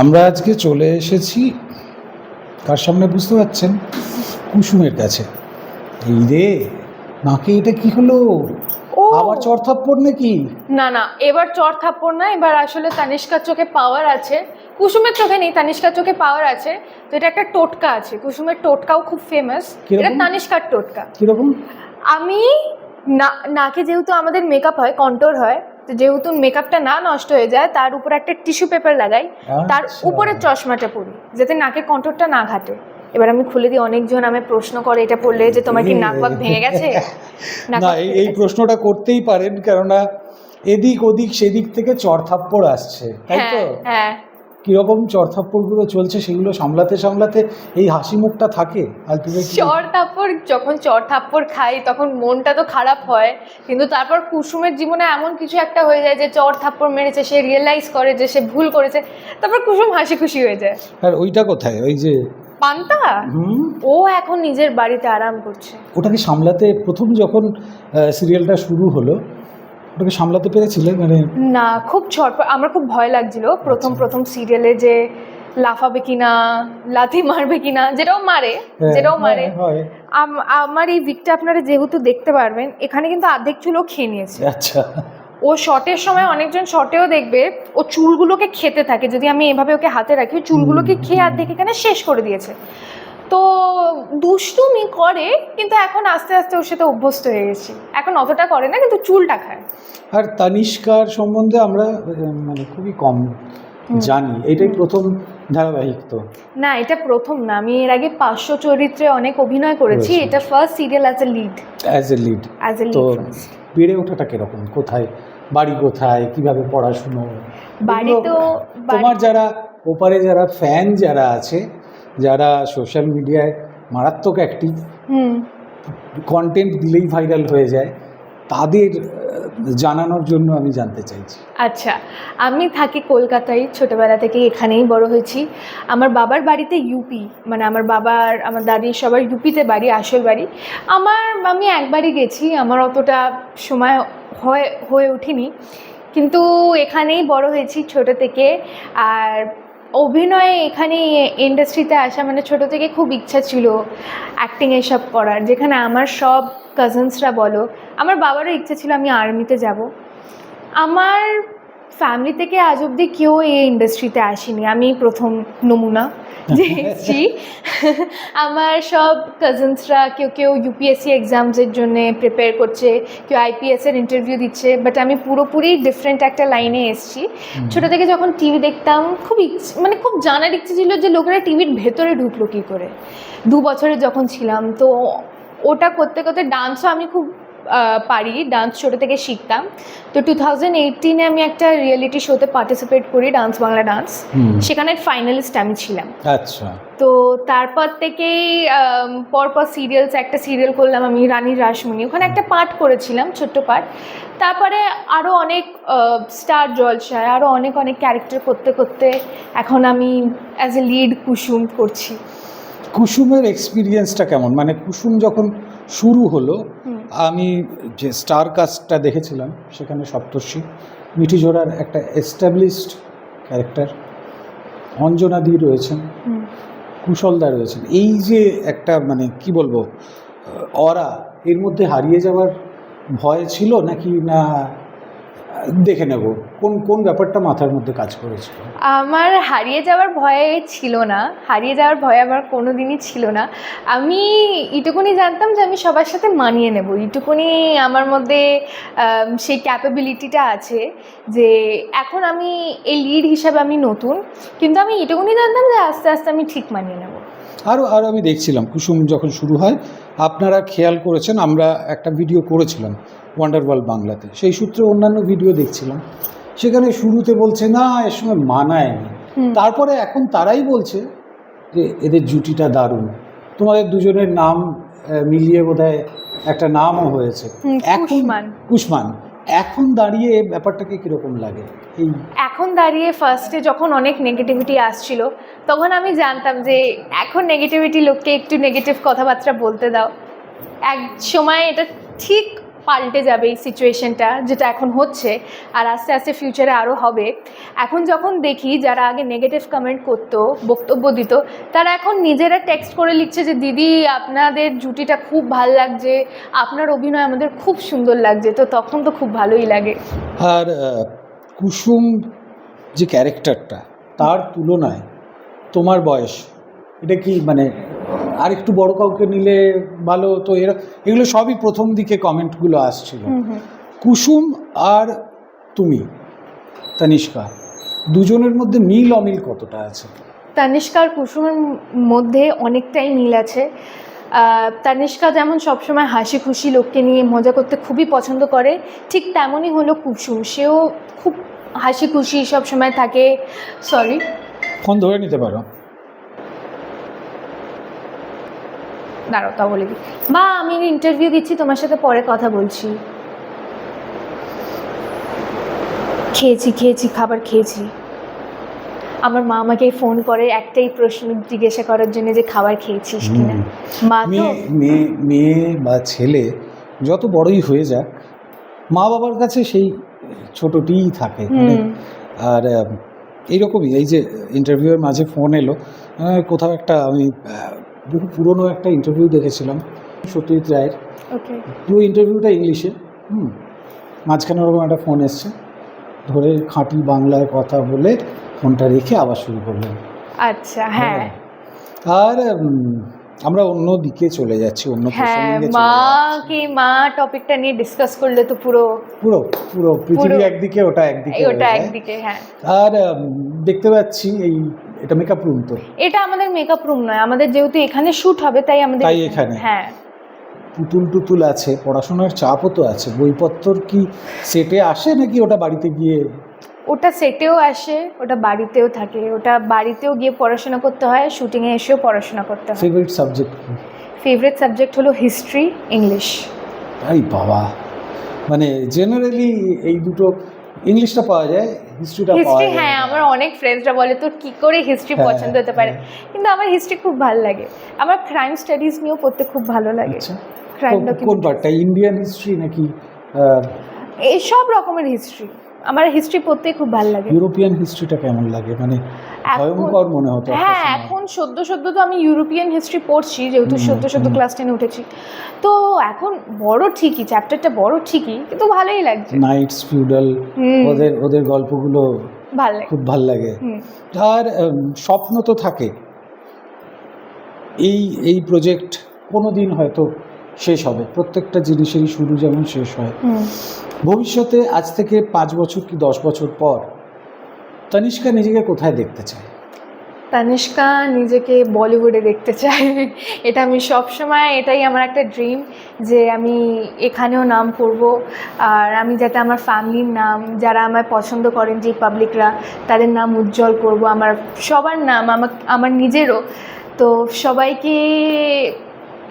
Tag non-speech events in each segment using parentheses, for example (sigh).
আমরা আজকে চলে এসেছি কার সামনে বুঝতে পারছেন? কুসুমের কাছে। এই রে নাকে এটা কি হলো? ও! আবার চড়থাপ্পড় নাকি? না না এবার চর থাপ্পড় না এবার আসলে তানিষ্কার চোখে পাওয়ার আছে। কুসুমের চোখে নেই তানিষ্কার চোখে পাওয়ার আছে। তো এটা একটা টোটকা আছে কুসুমের টোটকাও খুব ফেমাস এটা তানিষ্কার টোটকা। কীরকম? আমি না নাকে যেহেতু আমাদের মেকআপ হয় কন্ট্রোর হয় যেহেতু মেকআপটা না নষ্ট হয়ে যায় তার উপর একটা টিস্যু পেপার লাগাই তার আচ্ছা। উপরে চশমাটা পরি যাতে নাকের কন্ট্রোলটা না ঘাটে এবার আমি খুলে দিই অনেকজন আমি প্রশ্ন করে এটা পড়লে যে তোমার কি নাক বাক ভেঙে গেছে (laughs) না এই? প্রশ্নটা করতেই পারেন কেননা এদিক ওদিক সেদিক থেকে চড়থাপ্পড় আসছে তাই তো হ্যাঁ হ্যাঁ কীরকম চড়থাপ্পড়গুলো চলছে সেগুলো সামলাতে সামলাতে এই হাসি মুখটা থাকে আলটিমেটলি চর থাপ্পড় যখন চর থাপ্পড় খাই তখন মনটা তো খারাপ হয়। কিন্তু তারপর কুসুমের জীবনে এমন কিছু একটা হয়ে যায় যে চর থাপ্পড় মেরেছে সে রিয়েলাইজ করে যে সে ভুল করেছে তারপর কুসুম হাসি খুশি হয়ে যায়। আর ওইটা কোথায়? ওই যে পান্তা? ও এখন নিজের বাড়িতে আরাম করছে। ওটাকে সামলাতে প্রথম যখন সিরিয়ালটা শুরু হলো ওটাকে সামলাতে পেরেছিলে? মানে না খুব ছটপট আমার খুব ভয় লাগছিল। প্রথম আচ্ছা। প্রথম সিরিয়ালে যে লাফাবে কিনা লাথি মারবে কিনা যেটাও মারে হ্যাঁ, যেটাও মারে। হ্যাঁ, আম- আমার এই উইকটা আপনারা যেহেতু দেখতে পারবেন এখানে কিন্তু অর্ধেক চুলও খেয়ে নিয়েছে। আচ্ছা। ও শটের সময় অনেকজন শটেও দেখবে ও চুলগুলোকে খেতে থাকে। যদি আমি এভাবে ওকে হাতে রাখি চুলগুলোকে খেয়ে অর্ধেক এখানে শেষ করে দিয়েছে। তো দুষ্টুমি করে কিন্তু এখন আস্তে আস্তে ওর সাথে অভ্যস্ত হয়ে গেছি। এখন অতটা করে না কিন্তু চুলটা খায়। আর তানিষ্কার সম্বন্ধে আমরা মানে খুবই কম জানি। এটাই প্রথম ধারাবাহিক তো। না এটা প্রথম না। আমি এর আগে পাঁচশো চরিত্রে অনেক অভিনয় করেছি। এটা first serial as a lead as a lead as a তো লিড বেড়ে ওঠাটা কীরকম? কোথায়? বাড়ি কোথায়? কীভাবে পড়াশুনো? বাড়ি তো তোমার যারা ওপারে যারা ফ্যান যারা আছে যারা সোশ্যাল মিডিয়ায় মারাত্মক অ্যাক্টিভ কন্টেন্ট দিলেই ভাইরাল হয়ে যায় তাদের জানানোর জন্য আমি জানতে চাইছি। আচ্ছা আমি থাকি কলকাতায় ছোটবেলা থেকে এখানেই বড় হয়েছি। আমার বাবার বাড়িতে ইউপি মানে আমার বাবার আমার দাদির সবার ইউপিতে বাড়ি আসল বাড়ি। আমার আমি একবারই গেছি আমার অতটা সময় হয়ে হয়ে ওঠেনি। কিন্তু এখানেই বড় হয়েছি ছোট থেকে আর অভিনয়ে এখানে ইন্ডাস্ট্রিতে আসা মানে ছোট থেকে খুব ইচ্ছা ছিল অ্যাক্টিং এসব করার। যেখানে আমার সব কাজিনসরা বলো, আমার বাবারও ইচ্ছা ছিল আমি আর্মিতে যাব। আমার ফ্যামিলি থেকে আজ অবধি কেউ এই ইন্ডাস্ট্রিতে আসেনি। আমি প্রথম নমুনা। যে এসেছি আমার সব কাজিনসরা কেউ কেউ ইউপিএসসি এক্সামসের জন্য প্রিপেয়ার করছে কেউ আইপিএসের ইন্টারভিউ দিচ্ছে বাট আমি পুরোপুরি ডিফারেন্ট একটা লাইনে এসেছি। ছোটো থেকে যখন টিভি দেখতাম খুব ইচ্ছে মানে খুব জানার ইচ্ছে ছিল যে লোকেরা টিভির ভেতরে ঢুকলো কী করে? দু বছরে যখন ছিলাম তো ওটা করতে করতে ডান্সও আমি খুব পারি ডান্স ছোটো থেকে শিখতাম। তো টু থাউজেন্ড এইটিনে আমি একটা রিয়েলিটি শোতে পার্টিসিপেট করি ডান্স বাংলা ডান্স সেখানে ফাইনালিস্ট আমি ছিলাম। আচ্ছা। তো তারপর থেকেই পরপর সিরিয়ালস একটা সিরিয়াল করলাম আমি রানী রাসমণি। ওখানে একটা পাঠ করেছিলাম ছোট্ট পাঠ তারপরে আরও অনেক স্টার জলসায় আরও অনেক অনেক ক্যারেক্টার করতে করতে এখন আমি অ্যাজ এ লিড কুসুম করছি। কুসুমের এক্সপিরিয়েন্সটা কেমন? মানে কুসুম যখন শুরু হলো। আমি যে স্টার কাস্টটা দেখেছিলাম সেখানে সপ্তর্ষি। মিঠি জোড়ার একটা এস্টাবলিশড ক্যারেক্টার অঞ্জনা দি রয়েছেন কুশলদা রয়েছেন। এই যে একটা মানে কি বলব অরা এর মধ্যে হারিয়ে যাওয়ার ভয় ছিল নাকি না দেখে নেব। কোন কোন ব্যাপারটা মাথার মধ্যে কাজ করেছিল? আমার হারিয়ে যাওয়ার ভয় ছিল না। হারিয়ে যাওয়ার ভয় আমার কোনো দিনই ছিল না। আমি এটুকুনি জানতাম যে আমি সবার সাথে মানিয়ে নেব। এটুকুনি আমার মধ্যে সেই ক্যাপাবিলিটিটা আছে যে এখন আমি এই লিড হিসাবে আমি নতুন কিন্তু আমি এটুকুনি জানতাম যে আস্তে আস্তে আমি ঠিক মানিয়ে নেব। আরও আরও আমি দেখছিলাম। কুসুম যখন শুরু হয় আপনারা খেয়াল করেছেন আমরা একটা ভিডিও করেছিলাম। ওয়ান্ডার ওয়ার্ল্ড বাংলাতে। সেই সূত্রে অন্যান্য ভিডিও দেখছিলাম। সেখানে শুরুতে বলছে না এর সময় মানায় নি তারপরে এখন তারাই বলছে যে এদের জুটিটা দারুণ। তোমাদের দুজনের নাম মিলিয়ে বোধহয় একটা নামও হয়েছে। এখন কুসমান। এখন দাঁড়িয়ে ব্যাপারটাকে কীরকম লাগে? এই এখন দাঁড়িয়ে ফার্স্টে যখন অনেক নেগেটিভিটি আসছিল তখন আমি জানতাম যে এখন নেগেটিভিটি লোককে একটু নেগেটিভ কথাবার্তা বলতে দাও। এক সময় এটা ঠিক পাল্টে যাবে এই সিচুয়েশনটা যেটা এখন হচ্ছে, আর আস্তে আস্তে ফিউচারে আরও হবে। এখন যখন দেখি যারা আগে নেগেটিভ কমেন্ট করতো, বক্তব্য দিত, তারা এখন নিজেরা টেক্সট করে লিখছে যে, দিদি, আপনাদের জুটিটা খুব ভালো লাগছে, আপনার অভিনয় আমাদের খুব সুন্দর লাগছে। তো তখন তো খুব ভালোই লাগে। আর কুসুম যে ক্যারেক্টারটা তার তুলনায় তোমার বয়স, এটা কি মানে আর একটু বড় কাউকে নিলে ভালো তো এরা এগুলো সবই প্রথম দিকে কমেন্টগুলো আসছিল। কুসুম আর তুমি তানিষ্কা দুজনের মধ্যে মিল অমিল কতটা আছে? তানিষ্কা আর কুসুমের মধ্যে অনেকটাই মিল আছে। তানিষ্কা যেমন সবসময় হাসি খুশি লোককে নিয়ে মজা করতে খুবই পছন্দ করে ঠিক তেমনই হলো কুসুম। সেও খুব হাসি খুশি সবসময় থাকে। সরি ফোন ধরে নিতে পারো। দাঁড়াও তা বলে দিই। বা আমি ইন্টারভিউ দিচ্ছি তোমার সাথে পরে কথা বলছি। খেয়েছি খেয়েছি খাবার খেয়েছি। আমার মা আমাকে ফোন করে একটাই প্রশ্ন জিজ্ঞাসা করার জন্য যে খাবার খেয়েছিস কিনা। মা তো মেয়ে মেয়ে বা ছেলে যত বড়ই হয়ে যাক মা বাবার কাছে সেই ছোটটিই থাকে। মানে আর এইরকমই এই যে ইন্টারভিউয়ের মাঝে ফোন এলো কোথাও একটা আমি বহু পুরনো একটা ইন্টারভিউ দেখেছিলাম সত্যজিৎ রায়ের। পুরো ইন্টারভিউটা ইংলিশে হুম মাঝখানে ওরকম একটা ফোন এসছে। ধরে খাঁটি বাংলায় কথা বলে ফোনটা রেখে আবার শুরু করলেন আচ্ছা হ্যাঁ। আর আমরা অন্য দিকে চলে যাচ্ছি অন্য হ্যাঁ মা কি মা টপিকটা নিয়ে ডিসকাস করলে তো পুরো পুরো পুরো পৃথিবী একদিকে ওটা একদিকে ওটা একদিকে হ্যাঁ। আর দেখতে পাচ্ছি এই এটা মেকআপ রুম তো? এটা আমাদের মেকআপ রুম নয় আমাদের যেহেতু এখানে শুট হবে তাই আমাদের তাই এখানে। হ্যাঁ। পুতুল টুতুল আছে পড়াশোনার চাপও তো আছে বইপত্র কি সেটে আসে নাকি ওটা বাড়িতে গিয়ে? ওটা সেটেও আসে ওটা বাড়িতেও থাকে ওটা বাড়িতেও গিয়ে পড়াশোনা করতে হয় শুটিংয়ে এসেও পড়াশোনা করতে হয়। ফেভারিট সাবজেক্ট ফেভারিট সাবজেক্ট হলো হিস্ট্রি ইংলিশ আই বাবা মানে জেনারেলি এই দুটো ইংলিশটা পাওয়া যায় হিস্ট্রিটা হিস্ট্রি হ্যাঁ আমার অনেক ফ্রেন্ডসরা বলে তোর কি করে হিস্ট্রি হ্যাঁ, পছন্দ হতে পারে? হ্যাঁ। কিন্তু আমার হিস্ট্রি খুব ভালো লাগে। আমার ক্রাইম স্টাডিজ নিয়েও পড়তে খুব ভালো লাগে। ক্রাইমটা ক্রাইম কোন- পার্টটা ইন্ডিয়ান হিস্ট্রি নাকি এই সব রকমের হিস্ট্রি আমার হিস্ট্রি পড়তে খুব ভালো লাগে। ইউরোপিয়ান হিস্ট্রিটা কেমন লাগে? মানে ভয়ঙ্কর মনে হতো হ্যাঁ এখন সদ্য সদ্য তো আমি ইউরোপিয়ান হিস্ট্রি পড়ছি যেহেতু সদ্য সদ্য ক্লাস টেনে উঠেছি। তো এখন বড় ঠিকই চ্যাপ্টারটা বড় ঠিকই কিন্তু ভালোই লাগছে। নাইটস ফিউডাল ওদের ওদের গল্পগুলো ভালো খুব ভালো লাগে। আর স্বপ্ন তো থাকে। এই এই প্রজেক্ট কোনো দিন হয়তো শেষ হবে। প্রত্যেকটা জিনিসেরই শুরু যেমন শেষ হয়। ভবিষ্যতে আজ থেকে পাঁচ বছর কি দশ বছর পর তানিষ্কা নিজেকে কোথায় দেখতে চায়? তানিষ্কা নিজেকে বলিউডে দেখতে চাই (laughs) এটা আমি সব সময় এটাই আমার একটা ড্রিম যে আমি এখানেও নাম করব। আর আমি যাতে আমার ফ্যামিলির নাম যারা আমায় পছন্দ করেন যে পাবলিকরা তাদের নাম উজ্জ্বল করব। আমার সবার নাম আমার আমার নিজেরও। তো সবাইকে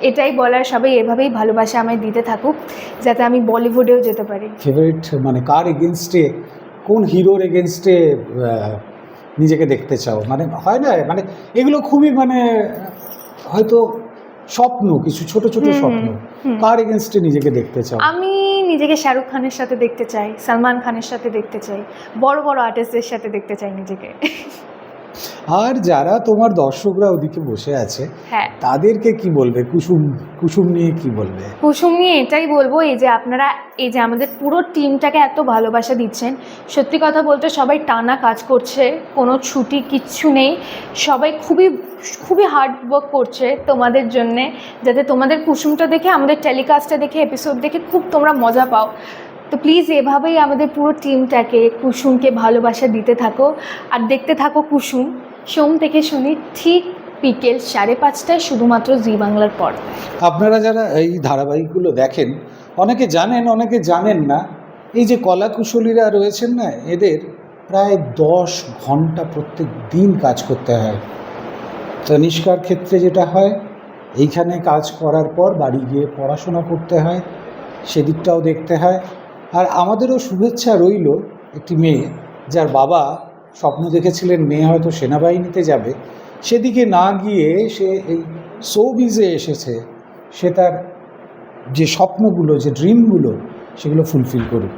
এটাই বলার সবাই এভাবেই ভালোবাসা আমায় দিতে থাকুক যাতে আমি বলিউডেও যেতে পারি। ফেভারিট মানে কার এগেনস্টে কোন হিরোর এগেনস্টে নিজেকে দেখতে চাও? মানে হয় না মানে এগুলো খুবই মানে হয়তো স্বপ্ন কিছু ছোট ছোট স্বপ্ন। কার এগেনস্টে নিজেকে দেখতে চাও? আমি নিজেকে শাহরুখ খানের সাথে দেখতে চাই সালমান খানের সাথে দেখতে চাই বড় বড় আর্টিস্টদের সাথে দেখতে চাই নিজেকে। আর যারা তোমার দর্শকরা ওদিকে বসে আছে হ্যাঁ। তাদেরকে কি বলবে? কুসুম কুসুম নিয়ে কি বলবে? কুসুম নিয়ে এটাই বলব এই যে আপনারা এই যে আমাদের পুরো টিমটাকে এত ভালোবাসা দিচ্ছেন সত্যি কথা বলতে সবাই টানা কাজ করছে কোনো ছুটি কিচ্ছু নেই সবাই খুবই খুবই হার্ড ওয়ার্ক করছে তোমাদের জন্যে যাতে তোমাদের কুসুমটা দেখে আমাদের টেলিকাস্টটা দেখে এপিসোড দেখে খুব তোমরা মজা পাও। তো প্লিজ এভাবেই আমাদের পুরো টিমটাকে কুসুমকে ভালোবাসা দিতে থাকো আর দেখতে থাকো কুসুম। সোম থেকে শনি ঠিক বিকেল সাড়ে পাঁচটায় শুধুমাত্র জি বাংলার পর। আপনারা যারা এই ধারাবাহিকগুলো দেখেন, অনেকে জানেন অনেকে জানেন না, এই যে কলা কুশলীরা রয়েছেন না, এদের প্রায় দশ ঘণ্টা প্রত্যেক দিন কাজ করতে হয়। তনিষ্কার ক্ষেত্রে যেটা হয়, এইখানে কাজ করার পর বাড়ি গিয়ে পড়াশোনা করতে হয়, সেদিকটাও দেখতে হয়। আর আমাদেরও শুভেচ্ছা রইল একটি মেয়ে, যার বাবা স্বপ্ন দেখেছিলেন মেয়ে হয়তো সেনাবাহিনীতে যাবে। সেদিকে না গিয়ে সে এই সৌবিজে এসেছে। সে তার যে স্বপ্নগুলো, যে ড্রিমগুলো, সেগুলো ফুলফিল করুক।